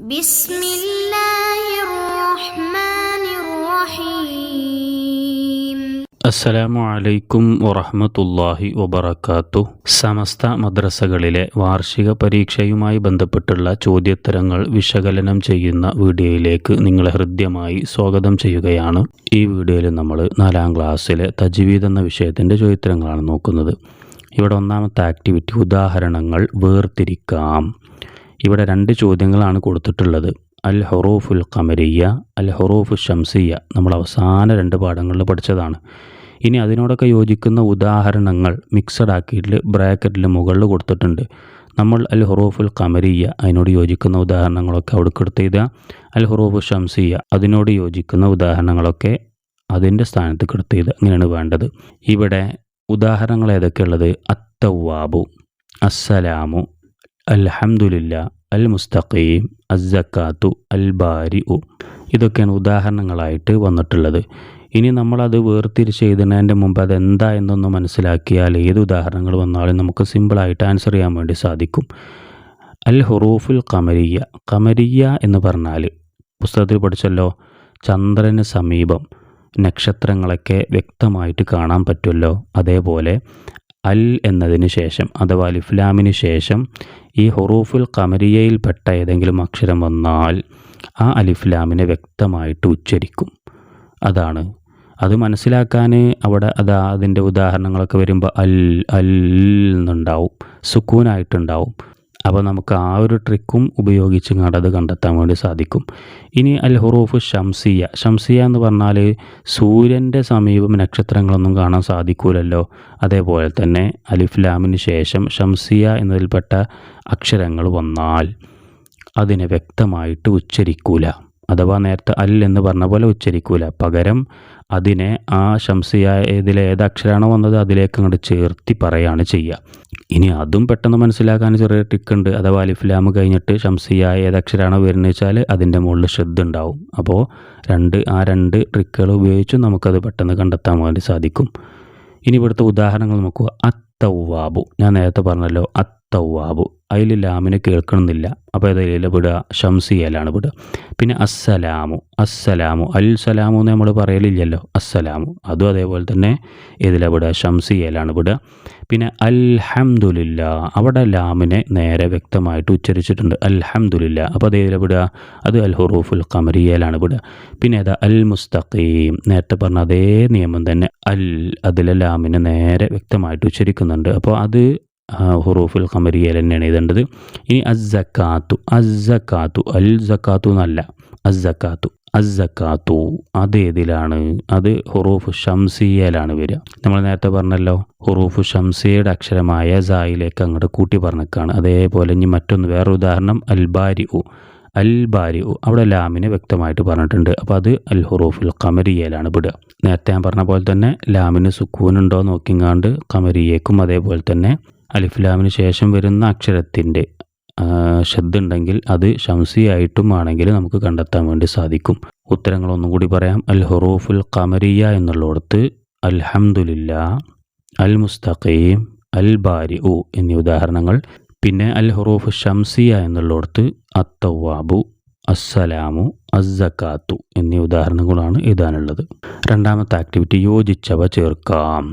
بسم الله الرحمن الرحيم അസ്സലാമു അലൈക്കും വറഹ്മത്തുള്ളാഹി വബറകാത്തു സമസ്ത മദ്രസകളിലെ വാർഷിക പരീക്ഷയുമായി ബന്ധപ്പെട്ടുള്ള ചോദ്യോത്തരങ്ങൾ വിശകലനം ചെയ്യുന്ന വീഡിയോയിലേക്ക് നിങ്ങളെ ഹൃദ്യമായി സ്വാഗതം ചെയ്യുകയാണ് ഈ വീഡിയോയിൽ നമ്മൾ നാലാം ക്ലാസ്സിലെ തജ്വീദ് എന്ന വിഷയത്തിൻ്റെ ചോദ്യോത്തരങ്ങളാണ് നോക്കുന്നത് ഇവിടെ ഒന്നാമത്തെ ആക്ടിവിറ്റി ഉദാഹരണങ്ങൾ വേർതിരിക്കാം ഇവിടെ രണ്ട് ചോദ്യങ്ങളാണ് കൊടുത്തിട്ടുള്ളത്. അൽ ഹൊറൂഫുൽ കമരിയ അൽ ഹൊറൂഫു ഷംസിയ നമ്മൾ അവസാന രണ്ട് പാഠങ്ങളിൽ പഠിച്ചതാണ്. ഇനി അതിനോടൊക്കെ യോജിക്കുന്ന ഉദാഹരണങ്ങൾ മിക്സഡ് ആക്കിയിട്ട് ബ്രാക്കറ്റിൽ മുകളിൽ കൊടുത്തിട്ടുണ്ട്. നമ്മൾ അൽ ഹുറൂഫുൽ കമരിയ അതിനോട് യോജിക്കുന്ന ഉദാഹരണങ്ങളൊക്കെ അവിടെ കൊടുത്ത് എഴുതുക. അൽ ഹുറൂഫു ഷംസിയ അതിനോട് യോജിക്കുന്ന ഉദാഹരണങ്ങളൊക്കെ അതിന്റെ സ്ഥാനത്ത് കൊടുത്ത് എഴുതുക. അങ്ങനെയാണ് വേണ്ടത്. ഇവിടെ ഉദാഹരണങ്ങൾ ഏതൊക്കെയുള്ളത് അത്തവാബു അസ്സലാമു അൽഹംദുലില്ല അൽ മുസ്തഖീം അസ്സക്കാത്തു അൽ ബാരിഉ ഇതൊക്കെയാണ് ഉദാഹരണങ്ങളായിട്ട് വന്നിട്ടുള്ളത്. ഇനി നമ്മളത് വേർതിരിച്ച് എഴുതുന്നതിന്റെ മുമ്പ് അതെന്താ എന്നൊന്ന് മനസ്സിലാക്കിയാൽ ഏത് ഉദാഹരണങ്ങൾ വന്നാലും നമുക്ക് സിമ്പിളായിട്ട് ആൻസർ ചെയ്യാൻ വേണ്ടി സാധിക്കും. അൽ ഹുറൂഫുൽ ഖമരിയ്യ. ഖമരിയ്യ എന്ന് പറഞ്ഞാൽ പുസ്തകത്തിൽ പഠിച്ചല്ലോ ചന്ദ്രന് സമീപം നക്ഷത്രങ്ങളൊക്കെ വ്യക്തമായിട്ട് കാണാൻ പറ്റുമല്ലോ. അതേപോലെ അൽ എന്നതിന് ശേഷം അഥവാ അലിഫ്ലാമിന് ശേഷം ഈ ഹുറൂഫുൽ കമരിയയിൽപ്പെട്ട ഏതെങ്കിലും അക്ഷരം വന്നാൽ ആ അലിഫ്ലാമിനെ വ്യക്തമായിട്ട് ഉച്ചരിക്കും. അതാണ്. അത് മനസ്സിലാക്കാൻ അവിടെ അതാ അതിന്റെ ഉദാഹരണങ്ങളൊക്കെ വരുമ്പോൾ അൽ അൽ എന്നുണ്ടാവും. സുക്കൂനായിട്ടുണ്ടാവും. അപ്പോൾ നമുക്ക് ആ ഒരു ട്രിക്കും ഉപയോഗിച്ച് അത് കണ്ടെത്താൻ വേണ്ടി സാധിക്കും. ഇനി അൽ ഹുറൂഫ് ഷംസിയ ഷംസിയ എന്ന് പറഞ്ഞാൽ സൂര്യന്റെ സമീപം നക്ഷത്രങ്ങളൊന്നും കാണാൻ സാധിക്കൂലല്ലോ. അതേപോലെ തന്നെ അലിഫ്ലാമിന് ശേഷം ഷംസിയ എന്നതിൽപ്പെട്ട അക്ഷരങ്ങൾ വന്നാൽ അതിനെ വ്യക്തമായിട്ട് ഉച്ചരിക്കൂല. അഥവാ നേരത്തെ അൽ എന്ന് പറഞ്ഞ പോലെ ഉച്ചരിക്കൂല. പകരം അതിനെ ആ ശംസിയ ഇതിൽ ഏത് അക്ഷരമാണോ വന്നത് അതിലേക്ക് അങ്ങോട്ട് ചേർത്തി പറയാണ് ചെയ്യുക ഇനി അതും പെട്ടെന്ന് മനസ്സിലാക്കാൻ ചെറിയ ടിക്കുണ്ട് അഥവാ അലിഫ്ലാം കഴിഞ്ഞിട്ട് ശംസിയായ ഏത് അക്ഷരമാണോ വരുന്നത് വെച്ചാൽ അതിന്റെ മുകളിൽ ശ്രദ്ധ ഉണ്ടാവും. അപ്പോൾ രണ്ട് ആ രണ്ട് ട്രിക്കുകൾ ഉപയോഗിച്ച് നമുക്കത് പെട്ടെന്ന് കണ്ടെത്താൻ വേണ്ടി സാധിക്കും. ഇനി ഇവിടുത്തെ ഉദാഹരണങ്ങൾ നോക്കുക. അത്തവാബു. ഞാൻ നേരത്തെ പറഞ്ഞല്ലോ അത്തവാബു അതിൽ ലാമിനെ കേൾക്കണമെന്നില്ല. അപ്പോൾ അതിൽ വിടുക ഷംസിയലാണ് വിടുക പിന്നെ അസ്സലാമു. അസ്സലാമു. അൽ സലാമു എന്ന് നമ്മൾ പറയലില്ലല്ലോ. അസ്സലാമു. അതും അതേപോലെ തന്നെ ഇതിലാണ് വിടുക ഷംസിയലാണ് വിടുക പിന്നെ അൽഹംദുലില്ല. അവിടെ ലാമിനെ നേരെ വ്യക്തമായിട്ട് ഉച്ചരിച്ചിട്ടുണ്ട്. അൽഹംദുലില്ല. അപ്പോൾ അത് ഇതിലെ വിടുക അത് അൽ ഹുറൂഫുൽ ഖമരിയയിലാണ് വിടുക പിന്നെ ഏതാ? അൽ മുസ്തഖീം നേരത്തെ പറഞ്ഞ അതേ നിയമം തന്നെ അൽ അതിലെ ലാമിനെ നേരെ വ്യക്തമായിട്ട് ഉച്ചരിക്കുന്നുണ്ട്. അപ്പോൾ അത് ഹുറൂഫുൽ ഖമരിയയിൽ തന്നെയാണ് എഴുതേണ്ടത്. ഇനി അസ്സക്കാത്തു. അസ്സക്കാത്തു. അൽ സക്കാത്തു എന്നല്ല. അസ്സക്കാത്തു. അസ്സക്കാത്തു. അത് ഏതിലാണ്? അത് ഹുറൂഫ് ഷംസിയയിലാണ് വരിക. നമ്മൾ നേരത്തെ പറഞ്ഞല്ലോ ഹുറൂഫ് ഷംസിയയുടെ അക്ഷരമായ സായിലേക്ക് അങ്ങോട്ട് കൂട്ടി പറഞ്ഞേക്കാണ് അതേപോലെ ഇനി മറ്റൊന്ന് വേറൊരു ഉദാഹരണം അൽബാരി ഉ അൽ ബാരി ഉ അവിടെ ലാമിനെ വ്യക്തമായിട്ട് പറഞ്ഞിട്ടുണ്ട്. അപ്പോൾ അത് അൽ ഹുറൂഫുൽ ഖമരിയയിലാണ് വിടുക. നേരത്തെ ഞാൻ പറഞ്ഞ പോലെ തന്നെ ലാമിന് സുക്കൂനുണ്ടോ നോക്കിങ്ങാണ്ട് കമരിയേക്കും അതേപോലെ തന്നെ അലിഫ്ലാമിന് ശേഷം വരുന്ന അക്ഷരത്തിന്റെ ശബ്ദം ഉണ്ടെങ്കിൽ അത് ഷംസിയായിട്ടും ആണെങ്കിൽ നമുക്ക് കണ്ടെത്താൻ വേണ്ടി സാധിക്കും. ഉത്തരങ്ങളൊന്നും കൂടി പറയാം. അൽ ഹുറൂഫുൽ ഖമരിയ എന്നുള്ളിടത്ത് അൽഹമുല്ല അൽ മുസ്തഖീം അൽ ബാരി ഉ എന്നീ ഉദാഹരണങ്ങൾ. പിന്നെ അൽ ഹുറൂഫ് ഷംസിയ എന്നുള്ളിടത്ത് അത്തവാബു അസ്സലാമു അസ്സക്കാത്തു എന്നീ ഉദാഹരണങ്ങളാണ് എഴുതാനുള്ളത്. രണ്ടാമത്തെ ആക്ടിവിറ്റി യോജിച്ചവ ചേർക്കാം.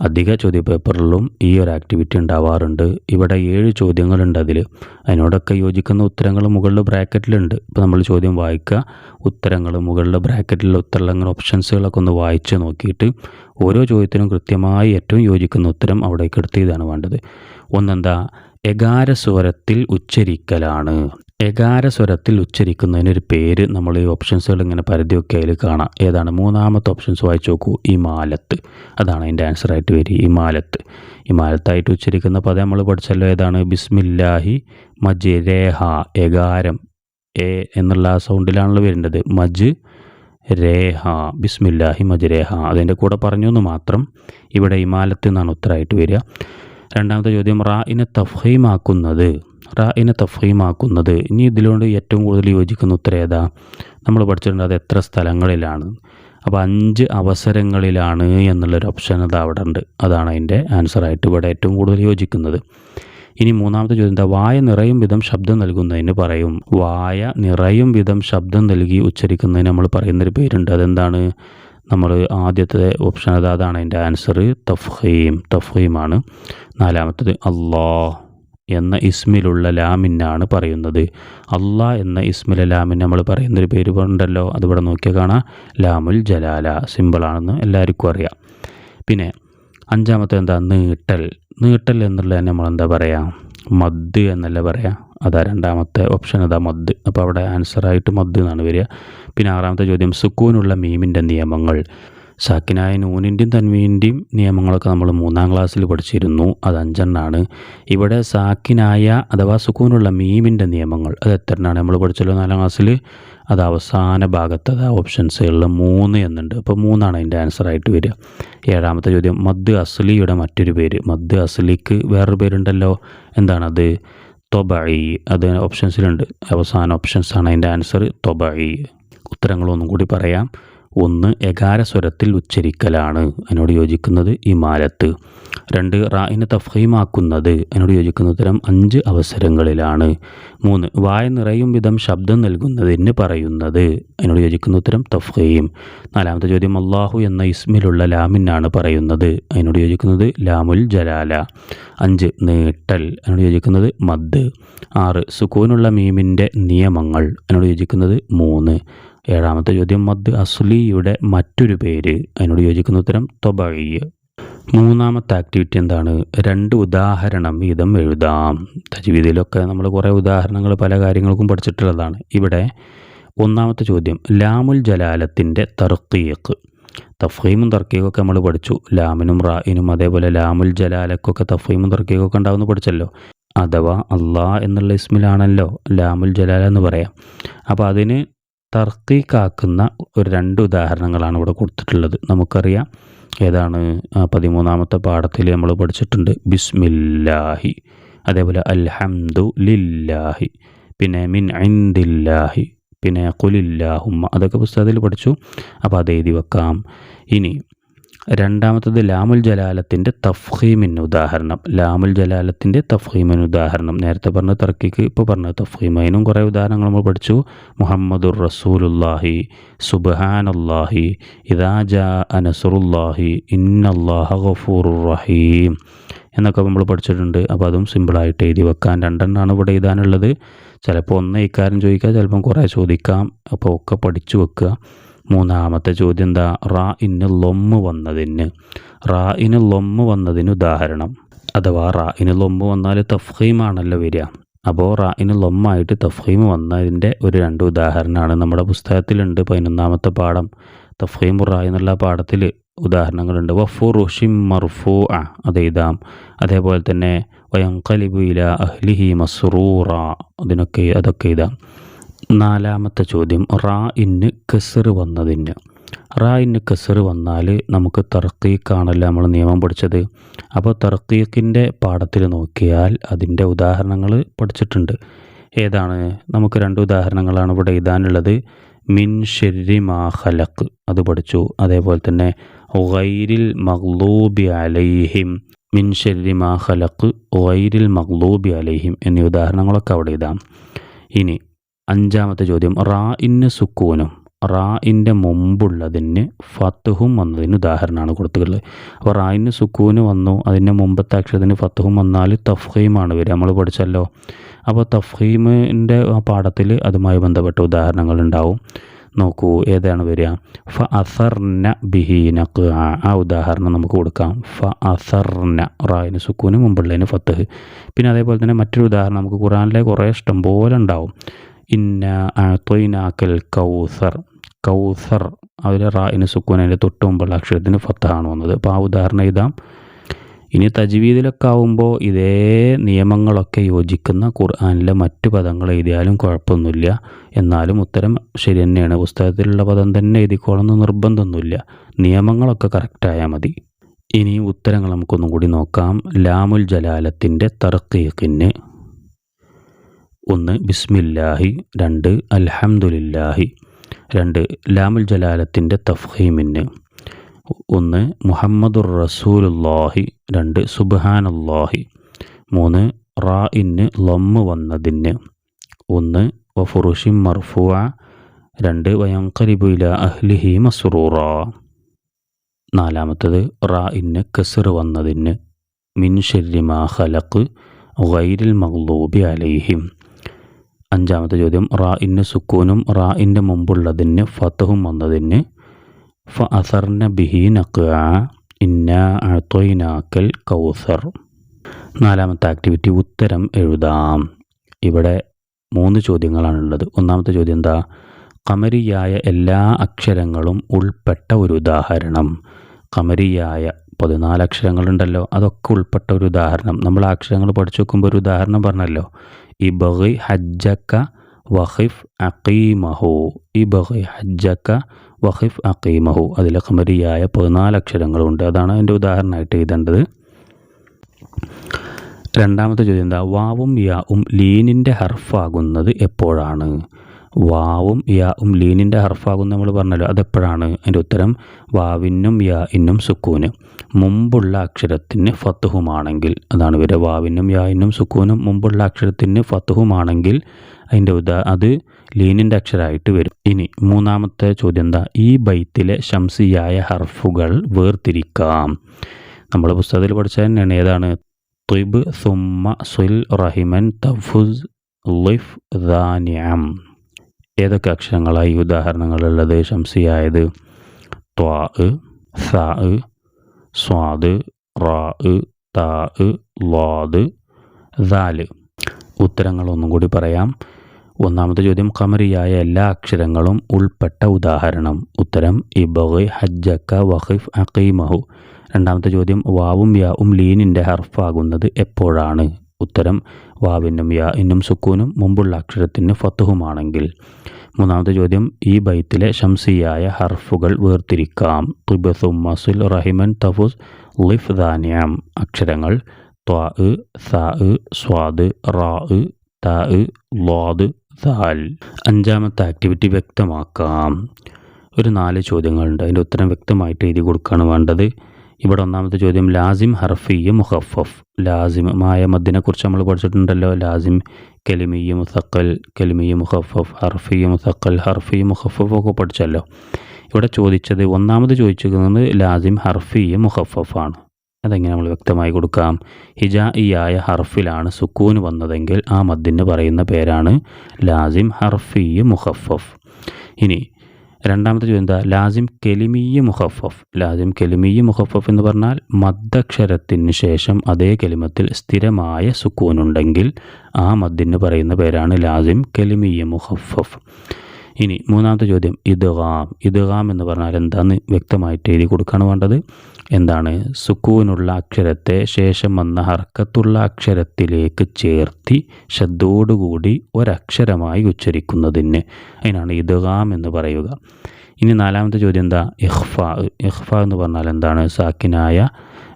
അധിക ചോദ്യ പേപ്പറിലും ഈ ഒരു ആക്ടിവിറ്റി ഉണ്ടാവാറുണ്ട്. ഇവിടെ ഏഴ് ചോദ്യങ്ങളുണ്ട് അതിൽ അതിനോടൊക്കെ യോജിക്കുന്ന ഉത്തരങ്ങൾ മുകളിൽ ബ്രാക്കറ്റിലുണ്ട്. ഇപ്പോൾ നമ്മൾ ചോദ്യം വായിക്കുക. ഉത്തരങ്ങൾ മുകളിൽ ബ്രാക്കറ്റിലുള്ള ഉത്തരങ്ങൾ ഓപ്ഷൻസുകളൊക്കെ ഒന്ന് വായിച്ച് നോക്കിയിട്ട് ഓരോ ചോദ്യത്തിനും കൃത്യമായി ഏറ്റവും യോജിക്കുന്ന ഉത്തരം അവിടേക്ക് എടുത്ത് ഇതാണ് വേണ്ടത്. ഒന്നെന്താ? എകാര സ്വരത്തിൽ ഉച്ചരിക്കലാണ്. സ്വരത്തിൽ ഉച്ചരിക്കുന്നതിനൊരു പേര് നമ്മൾ ഈ ഓപ്ഷൻസുകൾ ഇങ്ങനെ പരിധിയൊക്കെ അതിൽ കാണാം. ഏതാണ്? മൂന്നാമത്തെ ഓപ്ഷൻസ് വായിച്ചു നോക്കൂ. ഇമാലത്ത് അതാണ് അതിന്റെ ആൻസർ ആയിട്ട് വരിക. ഇമാലത്ത് ഇമാലത്തായിട്ട് ഉച്ചരിക്കുന്ന പദം നമ്മൾ പഠിച്ചല്ലോ. ഏതാണ്? ബിസ്മില്ലാഹി മജ്രേഹ എകാരം എ എന്നുള്ള ആ സൗണ്ടിലാണല്ലോ വരേണ്ടത്. മജ് രേഹ. ബിസ്മില്ലാഹി മജ്രേഹ അതിന്റെ കൂടെ പറഞ്ഞു എന്ന് മാത്രം ഇവിടെ ഇമാലത്ത് എന്നാണ് ഉത്തരമായിട്ട് വരിക. രണ്ടാമത്തെ ചോദ്യം റാ ഇനെ തഫീമാക്കുന്നത് റായിനെ തഫീമാക്കുന്നത് ഇനി ഇതിലോട് ഏറ്റവും കൂടുതൽ യോജിക്കുന്ന ഉത്തരം ഏതാ? നമ്മൾ പഠിച്ചിട്ടുണ്ട് അത് എത്ര സ്ഥലങ്ങളിലാണ്. അപ്പോൾ അഞ്ച് അവസരങ്ങളിലാണ് എന്നുള്ളൊരു ഓപ്ഷൻ അത് അവിടെ ഉണ്ട്. അതാണ് അതിന്റെ ആൻസറായിട്ട് ഇവിടെ ഏറ്റവും കൂടുതൽ യോജിക്കുന്നത്. ഇനി മൂന്നാമത്തെ ചോദ്യം എന്താ? വായ നിറയും വിധം ശബ്ദം നൽകുന്നതിന് പറയും. വായ നിറയും വിധം ശബ്ദം നൽകി ഉച്ചരിക്കുന്നതിന് നമ്മൾ പറയുന്നൊരു പേരുണ്ട്. അതെന്താണ്? നമ്മൾ ആദ്യത്തെ ഓപ്ഷൻ അത് അതാണ് അതിന്റെ ആൻസർ തഫ്ഹീം തഫ്ഹീമാണ് നാലാമത്തത്. അള്ളാ എന്ന ഇസ്മിലുള്ള ലാമിനാണ് പറയുന്നത്. അള്ളാ എന്ന ഇസ്മിലെ ലാമിന് നമ്മൾ പറയുന്നൊരു പേര് ഉണ്ടല്ലോ അതിവിടെ നോക്കിയാൽ കാണാം. ലാമുൽ ജലാല സിമ്പിളാണെന്ന് എല്ലാവർക്കും അറിയാം. പിന്നെ അഞ്ചാമത്തെ എന്താ? നീട്ടൽ. നീട്ടൽ എന്നുള്ളത് നമ്മൾ എന്താ പറയുക മദ് എന്നല്ല പറയാം? അതാ രണ്ടാമത്തെ ഓപ്ഷൻ അതാ മദ്. അപ്പോൾ അവിടെ ആൻസറായിട്ട് മദ് എന്നാണ് വരിക. പിന്നെ ആറാമത്തെ ചോദ്യം സുക്കൂനുള്ള മീമിന്റെ നിയമങ്ങൾ. സാക്കിനായ നൂനിന്റെയും തൻവീന്റെയും നിയമങ്ങളൊക്കെ നമ്മൾ മൂന്നാം ക്ലാസ്സിൽ പഠിച്ചിരുന്നു. അത് അഞ്ചെണ്ണാണ്. ഇവിടെ സാക്കിനായ അഥവാ സുക്കൂനുള്ള മീമിന്റെ നിയമങ്ങൾ അത് എത്രണ്ണാണ് നമ്മൾ പഠിച്ചല്ലോ നാലാം ക്ലാസ്സിൽ? അത് അവസാന ഭാഗത്ത് അത് ഓപ്ഷൻസുകളിൽ മൂന്ന് എന്നുണ്ട്. അപ്പോൾ മൂന്നാണ് അതിന്റെ ആൻസറായിട്ട് വരിക. ഏഴാമത്തെ ചോദ്യം മദ് അസ്ലിയുടെ മറ്റൊരു പേര്. മദ് അസ്ലിക്ക് വേറൊരു പേരുണ്ടല്ലോ. എന്താണത്? തൊബായി അത് ഓപ്ഷൻസിലുണ്ട് അവസാന ഓപ്ഷൻസാണ് അതിന്റെ ആൻസർ തൊബായി ഉത്തരങ്ങളൊന്നും കൂടി പറയാം. ഒന്ന് എകാര സ്വരത്തിൽ ഉച്ചരിക്കലാണ് അതിനോട് യോജിക്കുന്നത് ഇമാലത്ത് രണ്ട് റായിനെ തഫീമാക്കുന്നത് അതിനോട് യോജിക്കുന്ന ഉത്തരം അഞ്ച് അവസരങ്ങളിലാണ്. മൂന്ന് വായ നിറയും വിധം ശബ്ദം നൽകുന്നതിന് പറയുന്നത് അതിനോട് യോജിക്കുന്ന ഉത്തരം തഫീം നാലാമത്തെ ചോദ്യം അള്ളാഹു എന്ന ഇസ്മിലുള്ള ലാമിനാണ് പറയുന്നത് അതിനോട് യോജിക്കുന്നത് ലാമുൽ ജലാല. അഞ്ച് നീട്ടൽ അതിനോട് യോജിക്കുന്നത് മദ്. ആറ് സുക്കൂനുള്ള മീമിന്റെ നിയമങ്ങൾ അതിനോട് യോജിക്കുന്നത് മൂന്ന്. ഏഴാമത്തെ ചോദ്യം മദ് അസ്ലിയുടെ മറ്റൊരു പേര്. അതിനോട് യോജിക്കുന്ന ഉത്തരം തൊബഴിയ് മൂന്നാമത്തെ ആക്ടിവിറ്റി എന്താണ്? രണ്ട് ഉദാഹരണം വീതം എഴുതാം. തജ്വീദിലൊക്കെ നമ്മൾ കുറേ ഉദാഹരണങ്ങൾ പല കാര്യങ്ങൾക്കും പഠിച്ചിട്ടുള്ളതാണ്. ഇവിടെ ഒന്നാമത്തെ ചോദ്യം ലാമുൽ ജലാലത്തിന്റെ തർക്കീക്ക് തഫീമും തർക്കീക്കൊക്കെ നമ്മൾ പഠിച്ചു. ലാമിനും റായിനും അതേപോലെ ലാമുൽ ജലാലക്കൊക്കെ തഫീമും തർക്കീക്കൊക്കെ ഉണ്ടാവുമെന്ന് പഠിച്ചല്ലോ. അഥവാ അള്ളാ എന്നുള്ള ഇസ്മിലാണല്ലോ ലാമുൽ ജലാല എന്ന് പറയാം. അപ്പോൾ അതിന് തർക്കീക്കാക്കുന്ന ഒരു രണ്ട് ഉദാഹരണങ്ങളാണ് ഇവിടെ കൊടുത്തിട്ടുള്ളത്. നമുക്കറിയാം ഏതാണ് പതിമൂന്നാമത്തെ പാഠത്തിൽ നമ്മൾ പഠിച്ചിട്ടുണ്ട്. ബിസ്മില്ലാഹി. അതേപോലെ അൽഹംദു ലില്ലാഹി. പിന്നെ മിൻ ഐന്ദില്ലാഹി പിന്നെ കുലില്ലാഹുമ്മ അതൊക്കെ പുസ്തകത്തിൽ പഠിച്ചു. അപ്പോൾ അത് എഴുതി വെക്കാം. ഇനി രണ്ടാമത്തത് ലാമുൽ ജലാലത്തിന്റെ തഫ്ഹീമിന് ഉദാഹരണം. ലാമുൽ ജലാലത്തിന്റെ തഫ്ഹീമിന് ഉദാഹരണം. നേരത്തെ പറഞ്ഞ തർക്കിക്ക് ഇപ്പോൾ പറഞ്ഞ തഫ്ഹീം. അതിനും കുറേ ഉദാഹരണങ്ങൾ നമ്മൾ പഠിച്ചു. മുഹമ്മദുർ റസൂലുല്ലാഹി സുബ്ഹാനല്ലാഹി ഇദാ ജാ അനസറുല്ലാഹി ഇന്നല്ലാഹ ഗഫൂറുർ റഹീം എന്നൊക്കെ നമ്മൾ പഠിച്ചിട്ടുണ്ട്. അപ്പോൾ അതും സിമ്പിളായിട്ട് എഴുതി വെക്കാൻ രണ്ടെണ്ണമാണ് ഇവിടെ എഴുതാനുള്ളത്. ചിലപ്പോൾ ഒന്ന് ഇക്കാര്യം ചോദിക്കാം ചിലപ്പം കുറേ ചോദിക്കാം. അപ്പോൾ ഒക്കെ പഠിച്ചു വെക്കുക. മൂന്നാമത്തെ ചോദ്യം എന്താ? റാ ഇന് ലൊമ്മ് വന്നതിന്. റാ ഇന് ലൊമ്മ് വന്നതിന് ഉദാഹരണം. അഥവാ റാ ഇന് ലൊമ്മ് വന്നാൽ തഫ്ഹീമാണല്ലോ വരിക. അപ്പോൾ റാ ഇന് ലൊമ്മായിട്ട് തഫീം വന്നതിന്റെ ഒരു രണ്ട് ഉദാഹരണമാണ് നമ്മുടെ പുസ്തകത്തിലുണ്ട് പതിനൊന്നാമത്തെ പാഠം. തഫീം റാ എന്നുള്ള പാഠത്തിൽ ഉദാഹരണങ്ങളുണ്ട്. വഫു റുഷിം മർഫു അ അത് എഴുതാം. അതേപോലെ തന്നെ വയങ്കലിബു ഇല അഹ്ലിഹി മസ്റൂറ. അതിനൊക്കെ അതൊക്കെ എഴുതാം. നാലാമത്തെ ചോദ്യം റാ ഇന്ന് കെസറ് വന്നതിന്. റാ ഇന്ന് കെസറ് വന്നാൽ നമുക്ക് തർക്കീക്കാണല്ലോ നമ്മൾ നിയമം പഠിച്ചത്. അപ്പോൾ തർക്കീക്കിന്റെ പാഠത്തിൽ നോക്കിയാൽ അതിന്റെ ഉദാഹരണങ്ങൾ പഠിച്ചിട്ടുണ്ട്. ഏതാണ്? നമുക്ക് രണ്ട് ഉദാഹരണങ്ങളാണ് ഇവിടെ എഴുതാനുള്ളത്. മിൻ ഷെരി മാഹലക്ക് അത് പഠിച്ചു. അതേപോലെ തന്നെ ഗൈരിൽ മഹ്ലൂബി അലൈഹിം. മിൻ ഷെരി മാഹലക്ക് ഗൈരിൽ മഗ്ലൂബി അലൈഹിം എന്നീ ഉദാഹരണങ്ങളൊക്കെ അവിടെ എഴുതാം. ഇനി അഞ്ചാമത്തെ ചോദ്യം. റാ ഇന് സുക്കൂനും റാ ഇന്റെ മുമ്പുള്ളതിന് ഫത്തുഹും വന്നതിന് ഉദാഹരണമാണ് കൊടുത്തിട്ടുള്ളത്. അപ്പോൾ റായിന് സുക്കൂന് വന്നു അതിന്റെ മുമ്പത്തെ അക്ഷരത്തിന് ഫത്തുഹും വന്നാൽ തഫ്ഹീമാണ് വരിക. നമ്മൾ പഠിച്ചല്ലോ. അപ്പോൾ തഫ്ഹീമിന്റെ ആ പാഠത്തിൽ അതുമായി ബന്ധപ്പെട്ട ഉദാഹരണങ്ങൾ ഉണ്ടാവും. നോക്കൂ ഏതാണ് വരിക? ഫ അസർന ബിഹീന ആ ഉദാഹരണം നമുക്ക് കൊടുക്കാം. ഫ അസർന റായിന് സുക്കൂന് മുമ്പുള്ളതിന് ഫത്തഹ്. പിന്നെ അതേപോലെ തന്നെ മറ്റൊരു ഉദാഹരണം നമുക്ക് ഖുറാനിലെ കുറേ ഇഷ്ടം പോലെ ഉണ്ടാവും. ഇന്ന തൊയ്നാക്കൽ കൗസർ. കൗസർ അതിൽ റായിന് സുക്കൂൻ അതിന്റെ അക്ഷരത്തിന് ഫത്താണ് വന്നത്. അപ്പോൾ ആ ഉദാഹരണം ഇതാം ഇനി തജ്വീദിലൊക്കെ ആവുമ്പോൾ ഇതേ നിയമങ്ങളൊക്കെ യോജിക്കുന്ന ഖുർആാനിലെ മറ്റു പദങ്ങൾ എഴുതിയാലും കുഴപ്പമൊന്നുമില്ല. എന്നാലും ഉത്തരം ശരി തന്നെയാണ്. പുസ്തകത്തിലുള്ള പദം തന്നെ എഴുതിക്കോളെന്ന് നിർബന്ധമൊന്നുമില്ല. നിയമങ്ങളൊക്കെ കറക്റ്റായാൽ മതി. ഇനി ഉത്തരങ്ങൾ നമുക്കൊന്നും കൂടി നോക്കാം. ലാമുൽ ജലാലത്തിന്റെ തർക്കീഖിന്. ഒന്ന് ബിസ്മില്ലാഹി. രണ്ട് അൽഹംദുലില്ലാഹി. രണ്ട് ലാമുൽ ജലാലത്തിന്റെ തഫ്ഹീമിന്. ഒന്ന് മുഹമ്മദുർ റസൂലുല്ലാഹി രണ്ട് സുബ്ഹാനല്ലാഹി. മൂന്ന് റാ ഇന്ന് ലൊമ്മ് വന്നതിന്. ഒന്ന് വഫുറുഷിം മർഫുവ രണ്ട് വയങ്കരിബുല അഹ്ലിഹി മസ്റൂറ. നാലാമത്തത് റാ ഇന്ന് കസർ വന്നതിന്. മിൻ ഷെരിമാ ഖലഖ്. ഗൈരിൽ മഗ്ലൂബി അലൈഹിം. അഞ്ചാമത്തെ ചോദ്യം റാ ഇന്ന് സുക്കൂനും റാ ഇന്റെ മുമ്പുള്ളതിന് ഫത്തഹും വന്നതിന് ഫ അസർന ബിഹി നഖ്അ ഇന്ന അഴത്തൊയിനാക്കൽ കൗസർ. നാലാമത്തെ ആക്ടിവിറ്റി ഉത്തരം എഴുതാം. ഇവിടെ മൂന്ന് ചോദ്യങ്ങളാണുള്ളത്. ഒന്നാമത്തെ ചോദ്യം എന്താ? കമരിയായ എല്ലാ അക്ഷരങ്ങളും ഉൾപ്പെട്ട ഒരു ഉദാഹരണം. കമരിയായ പതിനാല് അക്ഷരങ്ങളുണ്ടല്ലോ അതൊക്കെ ഉൾപ്പെട്ട ഒരു ഉദാഹരണം. നമ്മൾ അക്ഷരങ്ങൾ പഠിച്ചു നോക്കുമ്പോൾ ഒരു ഉദാഹരണം പറഞ്ഞല്ലോ. ഈ ബഹി ഹജ്ജക്ക വഹിഫ് അക്കീമഹു ഇബഹി ബഹി ഹജ്ജക്ക വഹിഫ് അക്കീമഹു അതിലെ കമരിയായ പതിനാല് അക്ഷരങ്ങളുണ്ട്. അതാണ് അതിന്റെ ഉദാഹരണമായിട്ട് എഴുതേണ്ടത്. രണ്ടാമത്തെ ചോദ്യം എന്താ? വാവും യാവും ലീനിന്റെ ഹർഫാകുന്നത് എപ്പോഴാണ്? വാവും യാവും ലീനിന്റെ ഹർഫാകും നമ്മൾ പറഞ്ഞല്ലോ. അതെപ്പോഴാണ്? അതിന്റെ ഉത്തരം വാവിനും യാ ഇന്നും സുക്കൂന്. മുമ്പുള്ള അക്ഷരത്തിന് ഫത്തുഹുമാണെങ്കിൽ അതാണ് ഇവരെ വാവിനും യായിനും സുക്കൂനും മുമ്പുള്ള അക്ഷരത്തിന് ഫത്തുഹുമാണെങ്കിൽ അതിന്റെ ഉദാ അത് ലീനിന്റെ അക്ഷരമായിട്ട് വരും. ഇനി മൂന്നാമത്തെ ചോദ്യം എന്താ? ഈ ബൈത്തിലെ ശംസിയായ ഹർഫുകൾ വേർതിരിക്കാം. നമ്മൾ പുസ്തകത്തിൽ പഠിച്ച തന്നെയാണ്. ഏതാണ്? ത്വിബ് സുമ്മ സുൽ റഹിമൻ തഫുസ് ലിഫ് ദാനിയം. ഏതൊക്കെ അക്ഷരങ്ങളായി ഉദാഹരണങ്ങളുള്ളത് ശംസിയായത്? ത്വാ സ സ്വാദ് റാ താ ലാദ് ദാൽ. ഉത്തരങ്ങൾ ഒന്നും കൂടി പറയാം. ഒന്നാമത്തെ ചോദ്യം കമറിയായ എല്ലാ അക്ഷരങ്ങളും ഉൾപ്പെട്ട ഉദാഹരണം. ഉത്തരം ഇബഹ് ഹജ്ജക്ക വഖിഫ് അഖീമഹു. രണ്ടാമത്തെ ചോദ്യം വാവും യാവും ലീനിന്റെ ഹർഫാകുന്നത് എപ്പോഴാണ്? ഉത്തരം വാവിനും യാ ഇന്നും സുക്കൂനും മുമ്പുള്ള അക്ഷരത്തിന് ഫത്തുഹുമാണെങ്കിൽ. മൂന്നാമത്തെ ചോദ്യം ഈ ബൈത്തിലെ ഷംസിയായ ഹർഫുകൾ വേർതിരിക്കാം. തുബസും മസുൽ റഹിമൻ തഫുസ് ലിഫ് ദാനിയാം. അക്ഷരങ്ങൾ ത്വാ സ സ്വാദ് റാ താ ലാദ് ദാൽ. അഞ്ചാമത്തെ ആക്ടിവിറ്റി വ്യക്തമാക്കാം. ഒരു നാല് ചോദ്യങ്ങളുണ്ട്. അതിന്റെ ഉത്തരം വ്യക്തമായിട്ട് എഴുതി കൊടുക്കുകയാണ് വേണ്ടത്. ഇവിടെ ഒന്നാമത്തെ ചോദ്യം ലാസിം ഹർഫിയ മുഹഫഫ് ലാസിം മായ മദ്ദിനെക്കുറിച്ച് നമ്മൾ പഠിച്ചിട്ടുണ്ടല്ലോ. ലാസിം കെലിമിയ മുസക്കൽ കെലിമിയ മുഹഫഫ് ഹർഫിയ മുസക്കൽ ഹർഫിയ മുഹഫഫ് ഒക്കെ പഠിച്ചല്ലോ. ഇവിടെ ചോദിച്ചത് ഒന്നാമത് ചോദിച്ചിരിക്കുന്നത് ലാസിം ഹർഫിയ ആണ്. അതെങ്ങനെ നമ്മൾ വ്യക്തമായി കൊടുക്കാം? ഹിജായിയായ ഹർഫിലാണ് സുക്കൂന് വന്നതെങ്കിൽ ആ മദ്ദിന് പറയുന്ന പേരാണ് ലാസിം ഹർഫിയ മുഹഫഫ് ഇനി രണ്ടാമത്തെ ചോദ്യം എന്താ? ലാസിം കെലിമിയ മുഹഫഫ് ലാസിം കെലിമിയ മുഹഫഫ് എന്ന് പറഞ്ഞാൽ മദ്ദക്ഷരത്തിന് ശേഷം അതേ കെലിമത്തിൽ സ്ഥിരമായ സുക്കൂനുണ്ടെങ്കിൽ ആ മദ്ദിന് പറയുന്ന പേരാണ് ലാസിം കെലിമിയ മുഹഫഫ് ഇനി മൂന്നാമത്തെ ചോദ്യം ഇദ്ഗാം. ഇദ്ഗാം എന്ന് പറഞ്ഞാൽ എന്താന്ന് വ്യക്തമായിട്ട് എഴുതി കൊടുക്കുകയാണ് വേണ്ടത്. എന്താണ്? സുക്കൂനുള്ള അക്ഷരത്തെ ശേഷം വന്ന ഹർക്കത്തുള്ള അക്ഷരത്തിലേക്ക് ചേർത്തി ശബ്ദോടുകൂടി ഒരക്ഷരമായി ഉച്ചരിക്കുന്നതിന്. അതിനാണ് ഇദ്ഗാം എന്ന് പറയുക. ഇനി നാലാമത്തെ ചോദ്യം എന്താ? ഇഹ്ഫ ഇഹ്ഫ എന്ന് പറഞ്ഞാൽ എന്താണ്? സാക്കിനായ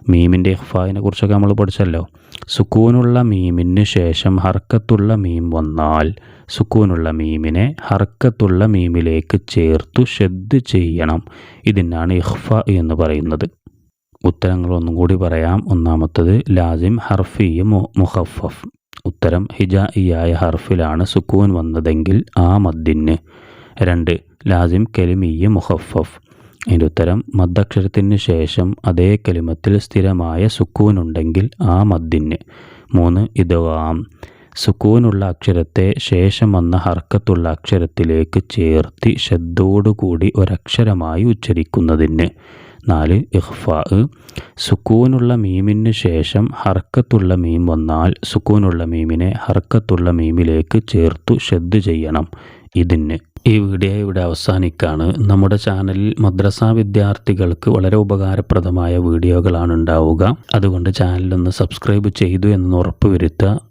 മീമിന്റെ ഇഹ്ഫാവിനെ കുറിച്ചൊക്കെ നമ്മൾ പഠിച്ചല്ലോ. സുക്കൂനുള്ള മീമിന് ശേഷം ഹർക്കത്തുള്ള മീം വന്നാൽ സുക്കൂനുള്ള മീമിനെ ഹർക്കത്തുള്ള മീമിലേക്ക് ചേർത്തു ഷെദ് ചെയ്യണം. ഇതിനാണ് ഇഹ്ഫ എന്ന് പറയുന്നത്. ഉത്തരങ്ങൾ ഒന്നും കൂടി പറയാം. ഒന്നാമത്തത് ലാസിം ഹർഫി മുഹഫഫ് ഉത്തരം ഹിജായിയായ ഹർഫിലാണ് സുക്കൂൻ വന്നതെങ്കിൽ ആ മദ്ദിന്. രണ്ട് ലാസിം കെലിമിയ മുഹഫഫ് അതിന്റെ ഉത്തരം മദ്ദക്ഷരത്തിന് ശേഷം അതേ കലിമത്തിൽ സ്ഥിരമായ സുക്കൂൻ ഉണ്ടെങ്കിൽ ആ മദ്ദിന്. മൂന്ന് ഇതവാം സുക്കൂനുള്ള അക്ഷരത്തെ ശേഷം വന്ന ഹർക്കത്തുള്ള അക്ഷരത്തിലേക്ക് ചേർത്തി ശബ്ദോടുകൂടി ഒരക്ഷരമായി ഉച്ചരിക്കുന്നതിന്. നാല് ഇഹ്ഫാ സുക്കൂനുള്ള മീമിന് ശേഷം ഹർക്കത്തുള്ള മീം വന്നാൽ സുക്കൂനുള്ള മീമിനെ ഹർക്കത്തുള്ള മീമിലേക്ക് ചേർത്തു ഷെദ് ചെയ്യണം ഇതിന്. ഈ വീഡിയോ ഇവിടെ അവസാനിക്കാണ്. നമ്മുടെ ചാനലിൽ മദ്രസ വിദ്യാർത്ഥികൾക്ക് വളരെ ഉപകാരപ്രദമായ വീഡിയോകളാണ് ഉണ്ടാവുക. അതുകൊണ്ട് ചാനലൊന്ന് സബ്സ്ക്രൈബ് ചെയ്തു എന്ന് ഉറപ്പുവരുത്തുക.